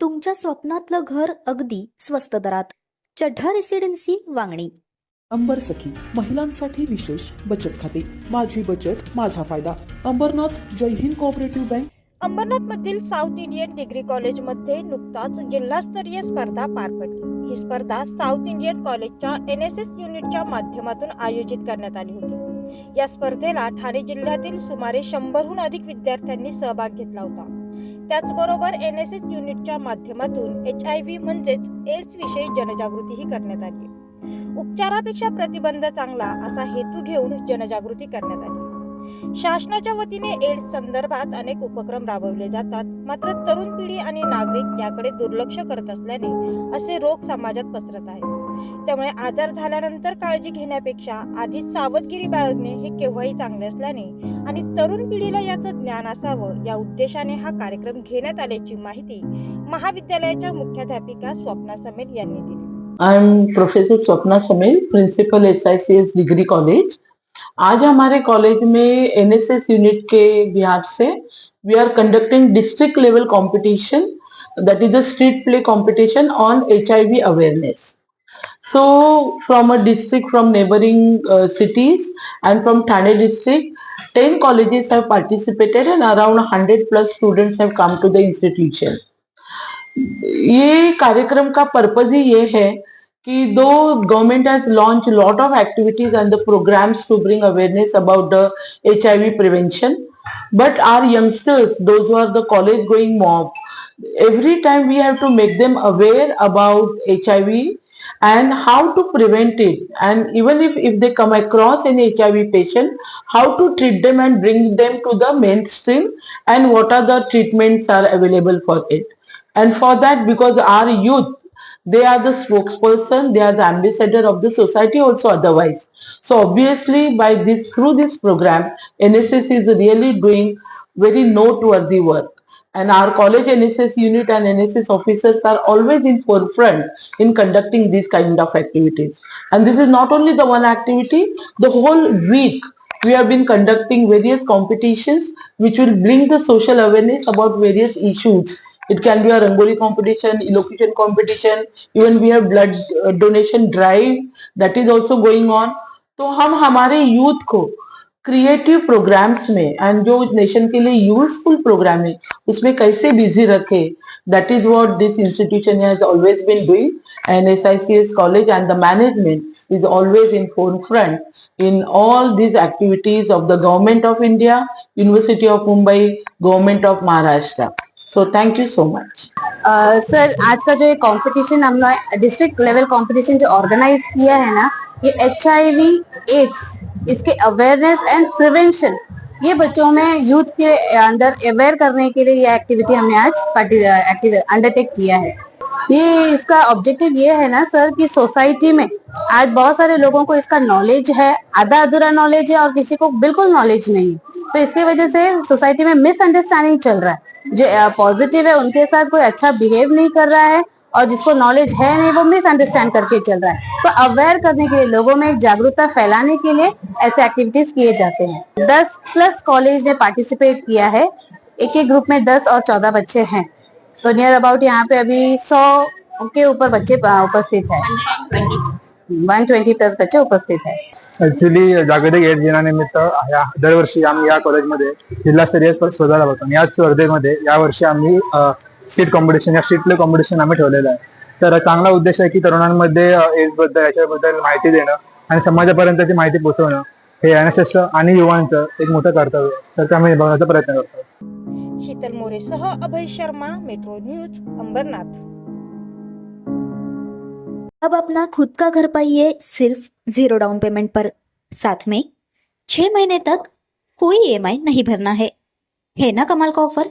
तुमच्या स्वप्नातलं घर अगदी स्वस्त दरात. चढ्ढा रेसिडेन्सी वांगणी. अंबर सखी महिलांसाठी विशेष बचत खाते. माझी बचत माझा फायदा. अंबरनाथ जय हिंद कोऑपरेटिव्ह बँक अंबरनाथ मधील साऊथ इंडियन डिग्री कॉलेजमध्ये नुकताच जिल्हास्तरीय स्पर्धा पार पडली. ही स्पर्धा साऊथ इंडियन कॉलेजच्या एन एस एस युनिटच्या माध्यमातून आयोजित करण्यात आली होती. या स्पर्धेला ठाणे जिल्ह्यातील सुमारे शंभरहून अधिक विद्यार्थ्यांनी सहभाग घेतला होता. त्याचबरोबर एन एस एस युनिटच्या माध्यमातून एच आय व्ही म्हणजेच एड्स विषयी जनजागृतीही करण्यात आली. उपचारापेक्षा प्रतिबंध चांगला असा हेतू घेऊन जनजागृती करण्यात आली. शासनाच्या वतीने एड्स संदर्भात अनेक उपक्रम राबवले जातात. मात्र तरुण पिढी आणि नागरिक याकडे दुर्लक्ष करत असल्याने असे रोग समाजात पसरत आहेत. त्यामुळे आजार झाल्यानंतर काळजी घेण्यापेक्षा आधीच सावधगिरी बाळगणे हे केव्हाही चांगले असल्याने आणि तरुण पिढीला याचं ज्ञान असावं या उद्देशाने हा कार्यक्रम घेण्यात आल्याची माहिती महाविद्यालयाच्या मुख्याध्यापिका स्वप्ना समेल यांनी दिली. I am professor Swapna Samel principal S I C S degree college आज हमारे कॉलेज में एनएसएस यूनिट के बिहार से we are conducting district level competition that is the street play competition on H I V awareness So from a district from neighboring uh, cities and from Thane district, 10 colleges have participated and around 100 plus students have come to the institution. ये कार्यक्रम का purpose ही ये है कि दो government has launch lot of activities and the programmes to bring awareness about the H I V prevention but are youngsters those are the college going mob every time we have to make them aware about hiv and how to prevent it. And even if, if they come across an hiv patient how to treat them and bring them to the mainstream and what are the treatments are available for it. And for that because our youth they are the spokesperson they are the ambassador of the society also otherwise. So obviously by this through this program nss is really doing very noteworthy work and our college nss unit and nss officers are always in forefront in conducting these kind of activities and this is not only the one activity the whole week we have been conducting various competitions which will bring the social awareness about various issues it can be a rangoli competition elocution competition even we have blood uh, donation drive that is also going on तो हम हमारे youth को creative programs में and जो nation के लिए useful programme है उसमें कैसे बिजी रखे that is what this institution has always been doing and S I C S college and the management is always in phone front in all these activities of the government of India university of Mumbai government of Maharashtra so thank you so much sir आज का जो ये competition हम लोग district level competition जो organise किया है ना ये एच एड्स इसके अवेयरनेस एंड प्रिवेंशन ये बच्चों में यूथ के अंदर अवेयर करने के लिए ये एक्टिविटी हमने आज अंडरटेक किया है। ये इसका ऑब्जेक्टिव ये है ना सर कि सोसाइटी में आज बहुत सारे लोगों को इसका नॉलेज है आधा अधूरा नॉलेज है और किसी को बिल्कुल नॉलेज नहीं तो इसकी वजह से सोसाइटी में मिसअंडरस्टैंडिंग चल रहा है। जो पॉजिटिव है, उनके साथ कोई अच्छा बिहेव नहीं कर रहा है और जिसको नॉलेज है नहीं, वो मिसअंडरस्टैंड करके चल रहा है। तो अवेयर करने के लिए, लोगों में जागरूकता फैलाने के लिए ऐसे एक्टिविटीज़ किए जाते हैं। दस प्लस कॉलेज ने पार्टिसिपेट किया है। एक एक ग्रुप में दस और चौदह बच्चे हैं। तो नियर अबाउट यहाँ पे अभी सौ के ऊपर बच्चे उपस्थित है। वन ट्वेंटी प्लस बच्चे उपस्थित है। ऍक्च्युली जागतिक एड्स दिनानिमित्त या दरवर्षी आम्ही या कॉलेजमध्ये जिल्हास्तरीय स्पर्धा राबवतो. आणि याच स्पर्धेमध्ये यावर्षी आम्ही स्ट्रीट कॉम्पिटिशन या स्ट्रीट प्ले कॉम्पिटिशन आम्ही ठेवलेलं आहे. तर चांगला उद्देश आहे की तरुणांमध्ये एड्सबद्दल याच्याबद्दल माहिती देणं आणि समाजापर्यंत ती माहिती पोहोचवणं हे एन एस एस आणि युवांचं एक मोठं कर्तव्य आहे. तर ते आम्ही बघण्याचा प्रयत्न करतो शीतल मोरेसह अभय शर्मा मेट्रो न्यूज अंबरनाथ. अब अपना खुद का घर पाइए सिर्फ जीरो डाउन पेमेंट पर। साथ में छह महीने तक कोई ईएमआई नहीं भरना है। है ना कमाल का ऑफर